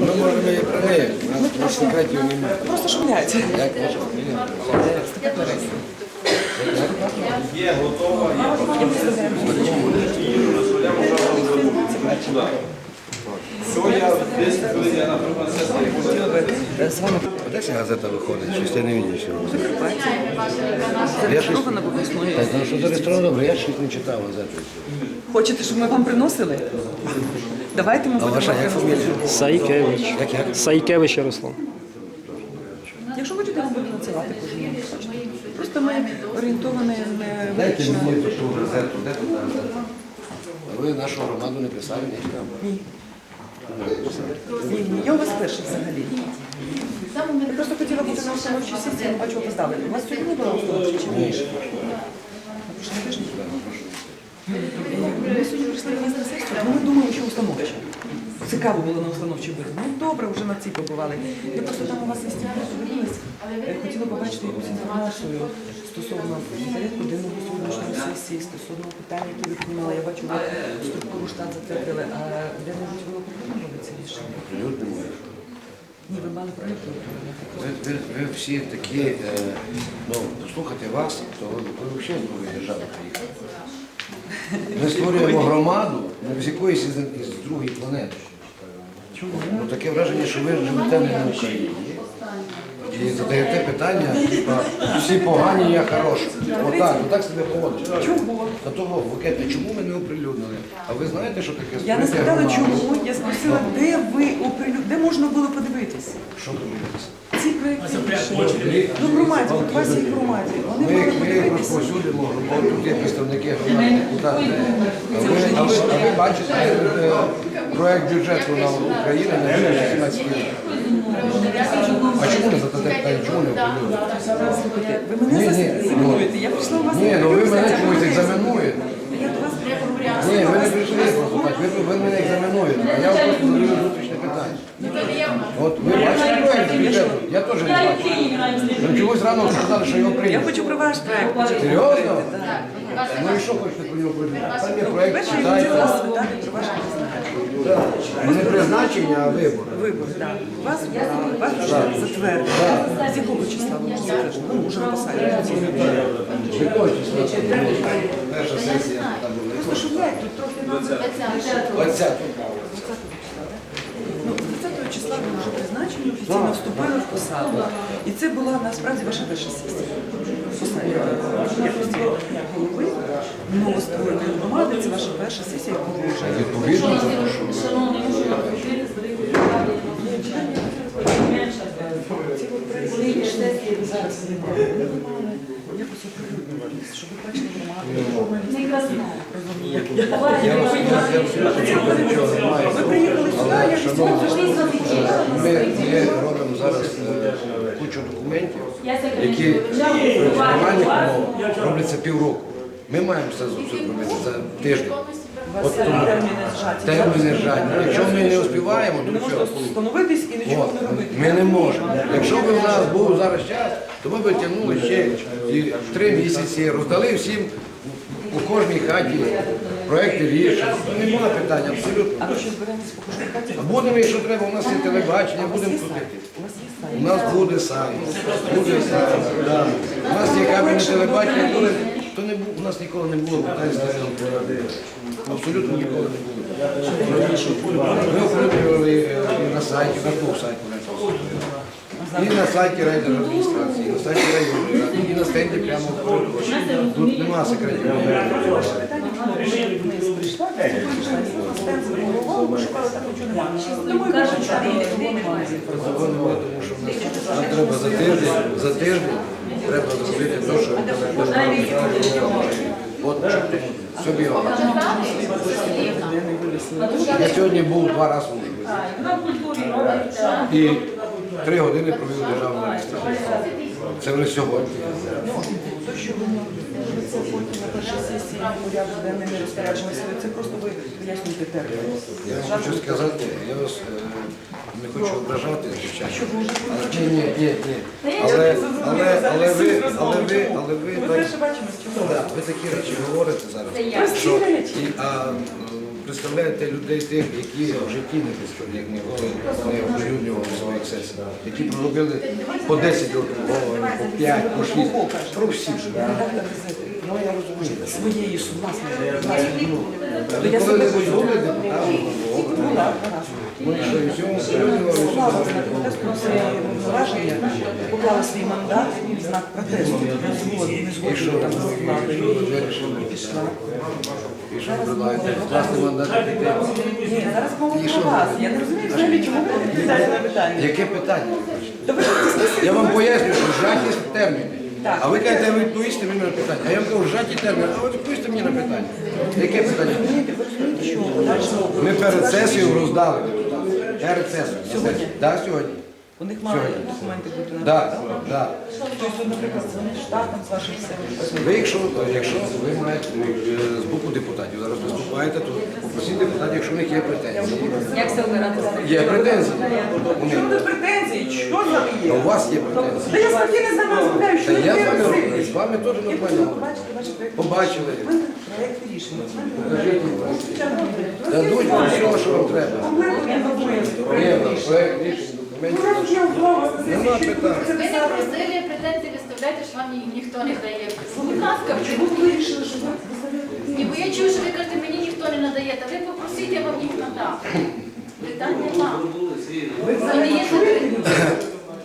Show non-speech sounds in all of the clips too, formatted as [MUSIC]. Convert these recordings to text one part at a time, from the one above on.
Ми можемо і про неї. У нас просто секретів немає. Просто шумлять. Як? Є готова, є Що я 10 хвилин я наприклад сесії. З А де ця газета виходить? Щось я не бачив ще. Я щось... зареєстрована. Так, ну що зареєстровано, добре, я щось не читав газету. Хочете, щоб ми вам приносили? Давайте ми А будемо ваша вам як фамілія? Сайкевич. Як як? Сайкевич Ярослав. Якщо хочете, ми будемо надсилати кожен. Просто ми орієнтовані не Дайте мені ту газету, де тут газета? Ви нашу громаду не писали, ні? Ні. Я у вас перший взагалі. Я просто хотіла бути на установчій сесії, але бачу, опоздали. У вас сьогодні не було установчої чи ні? На? Ми сьогодні прийшли на сесію, але ми думали, що установча. Цікаво було на установчій бути. Ну добре, вже на цій побували. Я просто там у вас є стіна. Е, Хотіла побачити якусь інформацію стосовно порядку денного сьогоднішньої сесії, стосовно питань, які ви приймали. Я бачу, ви структуру штат затвердили, а де-небудь ви оприлюднили це рішення? Прилюднимо. Ні, ви мали проєкт. Ви, ви, ви всі такі, е, ну, послухати вас, то ви, ви взагалі з другої держави приїхали. Ми створюємо громаду ну, з якоїсь із, із другої планети. Чому? Ну, таке враження, що ви живете не на Україні. І задаєте питання, типа, всі погані, я хороший. Отак, отак себе поводите. Чому? Та того, ви чому ви не оприлюднили? А ви знаєте, що таке Я не створити спитала, чому. Я спросила, де ви оприлюднили, де можна було подивитися? Що подивитися? Ці проєкти. Ну, в громаді, от у вас є в громаді. Вони Ми, мали ми подивитися. розповсюдимо, бо тут є представники громади. А ви, а ви, а ви бачите е, проект бюджету на Україну на 2017 рік? А чому не питання, чому не? Слухайте, ви мене Ні, ні, екзаменуєте. Я прийшла у вас Ні, ну ви мене чомусь екзаменуєте. Я до вас Ні, ви не прийшли просто так, ви, ви мене екзаменуєте. А я вам просто задаю внутрішнє питання. От ви бачите проект бюджету? Я теж не бачу. Ну чомусь рано сказали, що його Я прийняли. хочу про ваш проєкт. почати Серйозно? Ну і що хочете про нього придумати? Там є проект, Перше, я хотіла читайте. спитати про призначення. Не призначення, а вибори. Вибор, так. Вас затвердили. З якого числа ви затверджені? Ну, вже написали. Перша сесія там була. Просто шумлять тут трохи нам. 20. Ну, 20 числа ви вже призначені, офіційно вступили в посаду. І це була насправді ваша перша сесія. Посаді новоствореної громади. Це ваша перша сесія, яку ви вже Відповідно, зараз щоб ви бачили громаду, розумні, як я. Ви приїхали сюди, ми, робимо зараз е, кучу документів, які умовах робляться півроку. Ми маємо це зробити за тиждень. От тому терміни зжаті. Якщо ми не успіваємо, то можна все. встановитись і нічого не робити. ми не можемо. Якщо б у нас був зараз час, то ми б тягнули ще три місяці, роздали всім у кожній хаті проекти рішень. Ну, Нема питань, абсолютно. А ви що збираєтесь по кошторкаті? Будемо, якщо треба, у нас є телебачення, будемо ходити. У нас буде сайт, буде сайт, да. У нас є кабельне телебачення, то не бу- у нас ніколи не було питань з телебаченням. Абсолютно ніколи не було. Ми оприлюднювали е, на сайті, на двох сайтах. І на сайті райдержадміністрації, і на сайті району, і на стенді прямо оприлюднювали. Тут нема секретів. В нам треба за тиждень, за тиждень треба зробити те, що От собі. Я сьогодні був два рази в Ужгороді. І три години провів державну адміністрацію. Це вже сьогодні. Це потім на першій сесії порядок денний розпорядження це просто ви пояснюєте термін. Я хочу сказати, я вас е, не хочу ображати, звичайно. Ні, ні, ні, ні. Але, але, але ви, але ви, але ви так. Да, ви такі речі говорите зараз. Що- і, а, представляєте людей тих, які в житті не представляють ніколи не оприлюднювали своїх сесій, які проробили по 10 років по 5, по 6. Про всі ж. Я редактор газети Ну я розумію. своєї ж власної я Коли себе були депутатом, Слава поклала свій мандат в знак протесту. Не згодна там з владою і пішла. зараз мова про вас. Я не розумію взагалі, чому ви не питання. Яке питання? Я вам поясню, що жатість терміни. А ви кажете, ви відповісти мені на питання. А я вам кажу, жаті терміни, а ви відповісти мені на питання. Яке питання? Ми перед сесією роздали депутатів. Сьогодні? Так, сьогодні. у них мали Сьогодні. документи бути на Так, так. Тобто, наприклад, вони штатом з вашим. Ви, якщо, якщо ви маєте е, з боку депутатів зараз виступаєте, то попросіть депутатів, якщо в них є претензії. Як це обиратися? Є претензії. У них. Чому тут претензії? Що за А у вас є претензії. Та я спокійно з вами розмовляю, що Та ви я з не вами розумієте. з вами теж Я хотіла нормально. побачити. Побачили. Мене проєкт рішення. Дадуть вам все, що вам треба. Є Проєкт рішення. рішень, Ну, документів. Нема питань. Ви не просили претензії виставляти, що вам ні- ніхто не дає. Будь ласка, Чому ви вирішили, що ви ні, бо я чую, що ви кажете, мені ніхто не надає, та ви попросіть, я вам їх надам. Питань нема. Ви надаєте.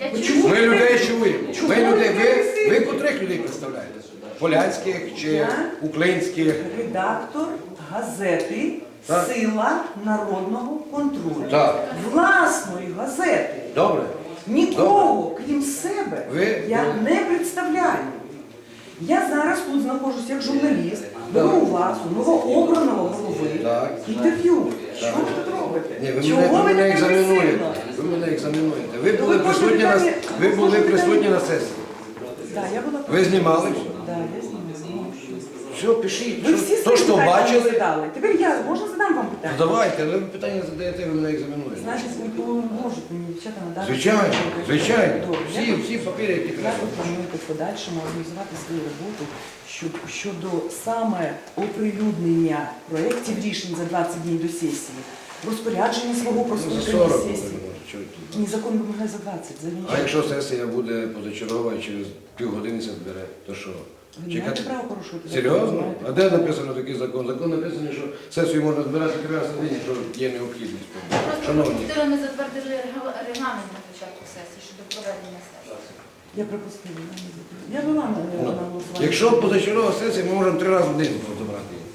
Я чую. Ми людей чуємо. Ми людей, ви, ви котрих людей представляєте? Полянських чи українських? редактор газети Так. Сила народного контролю. Так. Власної газети. Добре. Нікого, крім себе, Ви- я не представляю. Я зараз тут знаходжусь як журналіст, беру у вас, у новообраного голови, Так. інтерв'ю. Що ви тут робите? Ні, ви Чого мене, ви мене так екзаменуєте. агресивно? Ви мене екзаменуєте. Ви були ви кожне присутні на питання- ви ви були кожне присутні питання- на сесії. Да, я була Ви знімали? Да, я знімала. Ну. Все, пишіть. Ви всі То, свої що питання бачили, задали. Тепер я можна задам вам питання? давайте, але ви питання задаєте, ви мене екзаменуєте. Значить, ви можете мені дівчата надати. Звичайно, звичайно. Добре. Всі, всі папіри, які Як треба. ви плануєте в подальшому організувати свою роботу щодо, щодо саме оприлюднення проєктів рішень за 20 днів до сесії, розпорядження свого про За 40 сесії? Чого тут. Ні, закон вимагає за 20, за А якщо сесія буде позачергова і через півгодини це збере, то що? Ви не маєте права порушувати закон, Серйозно? знаєте? А де написано такий закон? Закон написано, що сесію можна збирати три рази на день, якщо є необхідність. Просто Шановні, хотіли, ми затвердили рега- регламент на початку сесії щодо проведення сесії. Я припустила. я не забула. Я була на, ну, на голосуванні. якщо позачергова сесія, ми можемо три рази в день забрати. її.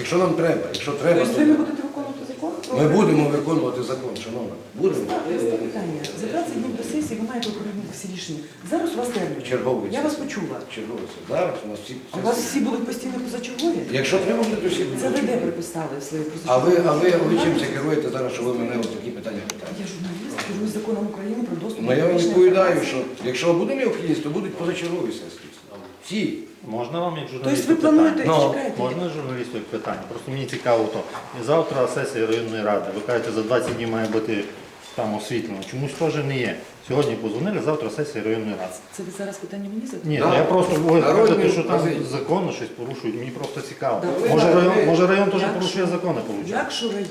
Якщо нам треба, якщо треба, Тобто ви не то будете ми будемо виконувати закон, шановна. Будемо. Питання. За 20 днів до сесії ви маєте оприлюднити всі рішення. Зараз у вас термін. Черговий. Я вас почула. Черговий. Зараз у нас всі А у вас всі будуть постійно позачергові? Якщо треба буде, то всі Це ви де приписали в своїй А ви, а ви, ви чим це керуєте зараз, що ви мене ось такі питання питаєте? Я журналіст, керую законом України про доступ Ну я вам публічної відповідаю, інформації. що якщо буде необхідність, то будуть позачергові сесії. Всі. Можна вам як Тобто журналісту ви плануєте, питання? Ну, Можна журналісту як питання? Просто мені цікаво то. І завтра сесія районної ради. Ви кажете, за 20 днів має бути там освітлено. Чомусь теж не є. Сьогодні позвонили, завтра сесія районної ради. це ви зараз питання мені задаєте? Ні, Да. я просто ви Народні кажете, що там позиції. законно щось порушують. Мені просто цікаво. Да. Може Ви- район, може район теж Якщо- порушує закони, виходить? Якщо район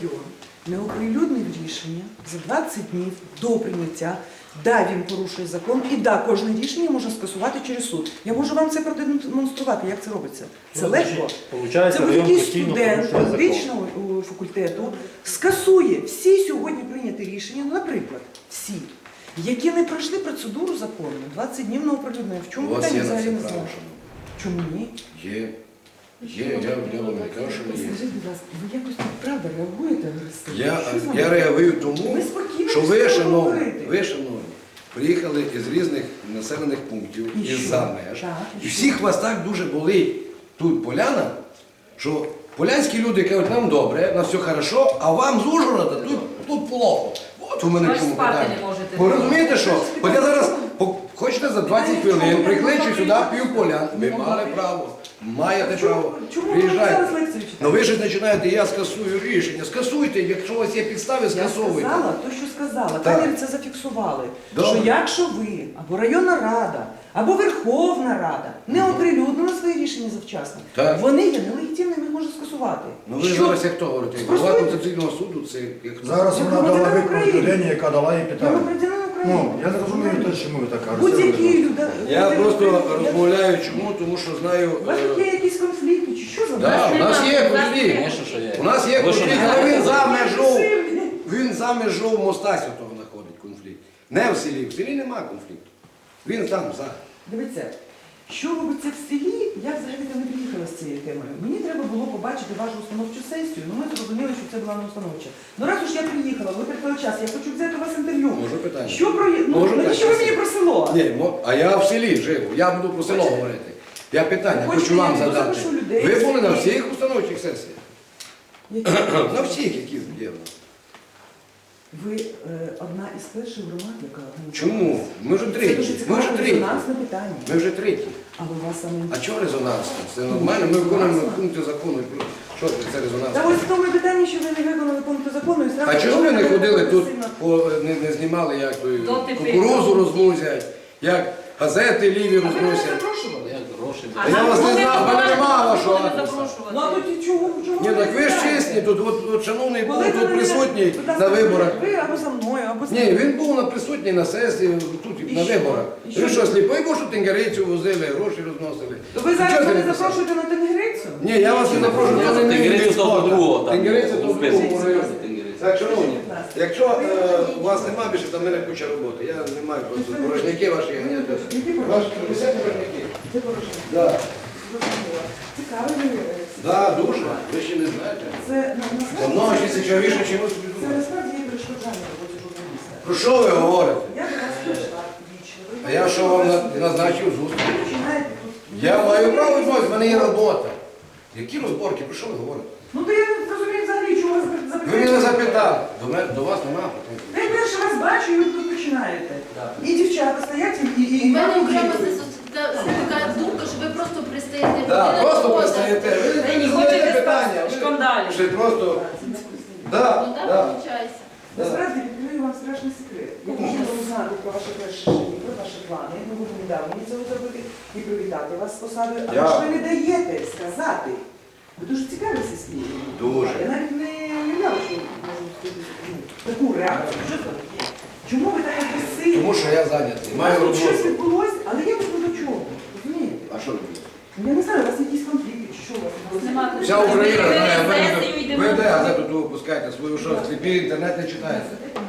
не оприлюднив рішення за 20 днів до прийняття, да, він порушує закон, і да, кожне рішення можна скасувати через суд. Я можу вам це продемонструвати, як це робиться. Це легко. Це будь-який студент юридичного факультету скасує всі сьогодні прийняті рішення, ну, наприклад, всі, які не пройшли процедуру законну, 20 днів на оприлюднення. В чому питання взагалі не знаю? Чому ні? Є. Є, я, я вам не кажу, що є. Скажіть, будь ласка, ви якось тут правда реагуєте агресивно? Я, Що я реагую тому, Ви спокійно що ви, шановні, ви, шановні, приїхали із різних населених пунктів, І із-за меж. Так, і І що? всіх вас так дуже болить тут поляна, що полянські люди кажуть, нам добре, у нас все хорошо, а вам з Ужгорода тут, тут плохо. От у мене ж чому спати питання. не можете. Ви розумієте, що? От я зараз, по- хочете за 20 хвилин, прикличу сюди пів полян. Ви мали право, маєте право. Чому ви зараз лекцію читаєте? Ну ви ж починаєте, я скасую рішення. Скасуйте, якщо у вас є підстави, Я скасовуйте. сказала то, що сказала. Так. Камери це зафіксували. Добре. Що якщо ви, або районна рада, або Верховна Рада не оприлюднили свої рішення завчасно, Так. вони є нелегітимними, їх можна скасувати. Ну ви Що? зараз як хто говорите? Голова Конституційного суду це як хто? Зараз вона дала громадянин відповідь України. людині, яка дала їй Я питання. громадянин. Ну, я зрозумію те, чому ви так кажете. Будь-які люди. Я просто розмовляю чому, тому що знаю. У вас тут е, є якісь конфлікти, чи що за Да, у нас є конфлікт. Звісно, що є. У нас є Ви що, конфлікт, не але він за межу. Він за межу моста святого знаходить конфлікт. Не в селі. В селі нема конфлікту. Він там за. Дивіться, що робиться в селі, я взагалі не приїхала з цією темою. Мені треба було побачити вашу установчу сесію, ну ми зрозуміли, що це була не установча. Ну раз уж я приїхала, ви викликала час, я хочу взяти у вас інтерв'ю. Може питання. Що про ну, навіщо ви мені про село? Ні, мо- а я в селі живу. Я буду про село Хочете? говорити. Я питання Хочете, хочу вам я задати. людей Ви були на всіх установчих сесіях? Які? [CLEARS THROAT] На всіх, які нас. Ви е, одна із перших громад, яка Чому? Ми вже Це треті. дуже Ми цікаве вже треті. резонансне питання. Ми вже треті. Але у вас саме А чого резонансно? Це нормально, ми виконуємо пункти закону. Що це, це Та резонансно? ось в тому питанні, що ви не виконали пункти закону і зразу А чого ви не ходили тут, по, не, не знімали, як то, кукурузу розвозять, як газети ліві розносять? Запрошували? А я вас не знав, мене немає вашого адреса. Ну а тоді чого? чого Ні, ви так ви ж чесні, тут от, от шановний був Коли ви тут мене- присутній будь ласка, на виборах. Ви або за мною, або з Ні, він був на присутній на сесії, тут І на що? виборах. І що? Сліпий був, що тенгерицю возили, гроші розносили. То ви Чого зараз мене не писав? запрошуєте на тенгерицю? Ні, я вас не запрошую, Я це за Тенгерицю того другого там. Тенгерицю того Узбецьку. другого району. Так, шановні, якщо е, у вас немає більше, то в мене куча роботи. Я не маю просто порожняки ваші ганяти. Ваші присядьте порожняки. Це порушення. Да. Зрозуміло. Цікавий ви. Да, дуже. Ви ще не знаєте. Це на- Давно насправді ще цікавіше, чим ви собі це думаєте. насправді є перешкоджання роботі журналіста. Про що ви говорите? Я до вас прийшла. А я що вам на- назначив зустріч? Починаєте тут. Я маю право відмовити, в мене є робота. Які розборки? Про що ви говорите? Ну то я не розумію взагалі, чого вас Ви мене запитали. До, мене, до вас немає питань. Я перший раз бачу, і ви тут починаєте. І дівчата стоять, і... і, У і мене окрема кричать. така думка, що ви просто пристаєте. Да, не просто пристаєте. Ви не не хочете питання. Ви шкандалі. Ще просто. Да, Ну так, да. виходить. Насправді відкрию вам страшний секрет. Я хотіла узнати про ваше перше життя, про ваші плани. Я можу недавно мені цього зробити і привітати вас з посадою. А Я- ви ж ви не даєте сказати. Ви дуже цікавитеся спільно. Дуже. Я навіть не уявляла, що можу ну, таку реакцію. Що це таке? Чому ви так агресивні? Тому що я зайнятий. Маю тут щось роботу. відбулося, але я не до чого. Розумієте? А що робити? Я не знаю, у вас якісь конфлікти, чи що у вас? Нема Вся Україна знає, ви, Сесію йдемо. ви де газету ту випускаєте свою, що сліпі інтернет не читаєте. Е.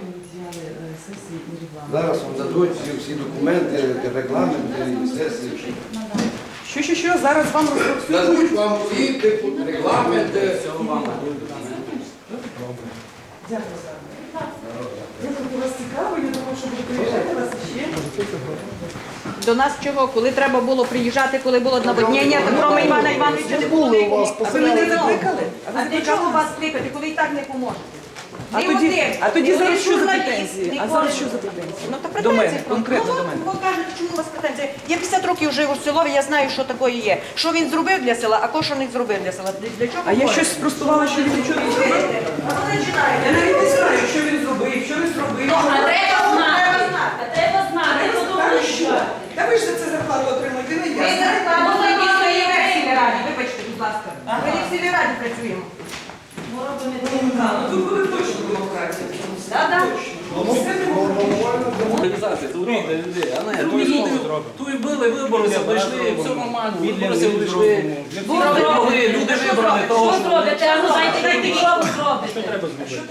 Зараз вам дадуть всі, всі документи, регламенти, і сесії. Що, що, що, зараз вам розповсюджую. Дадуть вам всі регламенти. Дякую за Я вас цікаво, я думаю, що буду приїжджати вас ще. До нас чого? Коли треба було приїжджати, коли було наводнення, то кроме Івана Івановича не було. А ви мене закликали? А ви А для чого вас кликати, коли і так не поможете? А тоді, а тоді зараз що за претензії? А зараз що за претензії? Ну, та До претензії мене, просто. конкретно ну, до мене. Бо кажуть, чому у вас претензії? Я 50 років живу в селові, я знаю, що такое є. Що він зробив для села, а кого що не зробив для села. Для- Для чого А я говорите? щось спростувала, що він нічого не зробив. А ви починаєте. Я навіть не знаю, що він зробив, що не зробив. А що- треба знати. А треба знати. Я хто не думає, знаю, що. Та ви ж за це зарплату отримуєте, не Ми я. не рекламу не в сільській раді, вибачте, будь ласка. Ми не в сільській раді працюємо. Ми робимо Ну тут буде точно демократія. в цьому селі, Да-да. Точно. Все демократія. Організація, це різні люди. А не, ту і люди, ту і били, виборися, прийшли, все виборися вийшли. Перемогли, люди вибрали того, Що що... зробите? А ну дайте дайте, що ви зробите?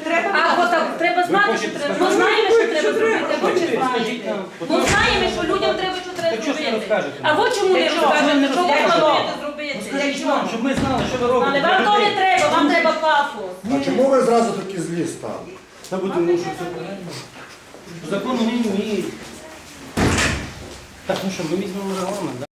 Треба А бо так, треба знати, що треба. Ми знаємо, що треба зробити, а ви чи знаєте? Ми знаємо, що людям треба, що треба зробити. А ви чому не розкажете, що ви плануєте зробити? Щоб ми знали, що ви робите. Вам то не треба, вам треба пафос. А чому ви зразу такі злі стали? Та бо тому що це закону не вміють. Так, ну що, ми візьмемо регламент, да?